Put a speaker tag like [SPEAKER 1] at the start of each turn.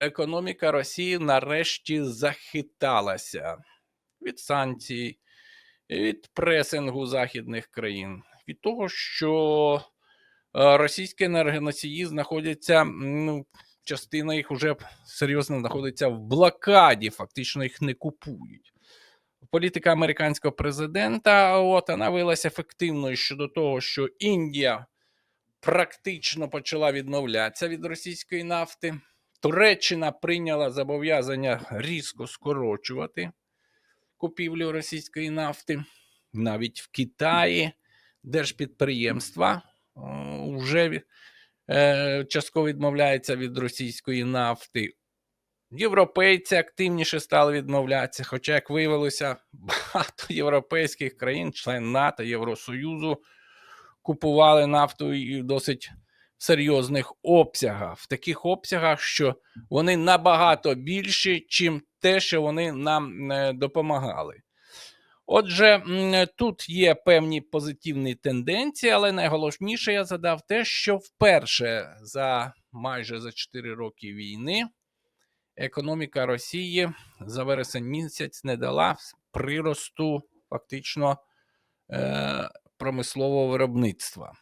[SPEAKER 1] економіка Росії нарешті захиталася від санкцій, від пресингу західних країн, від того, що е, російські енергоносії знаходяться, ну, частина їх вже серйозно знаходиться в блокаді, фактично їх не купують. Політика американського президента от, вона виявилася ефективною щодо того, що Індія практично почала відмовлятися від російської нафти. Туреччина прийняла зобов'язання різко скорочувати купівлю російської нафти. Навіть в Китаї держпідприємства вже е, частково відмовляються від російської нафти. Європейці активніше стали відмовлятися, хоча, як виявилося, багато європейських країн, член НАТО, Євросоюзу, купували нафту і досить серйозних обсягах, в таких обсягах, що вони набагато більші, чим те, що вони нам е, допомагали. Отже, тут є певні позитивні тенденції, але найголовніше я задав те, що вперше за майже за 4 роки війни економіка Росії за вересень місяць не дала приросту фактично е, промислового виробництва.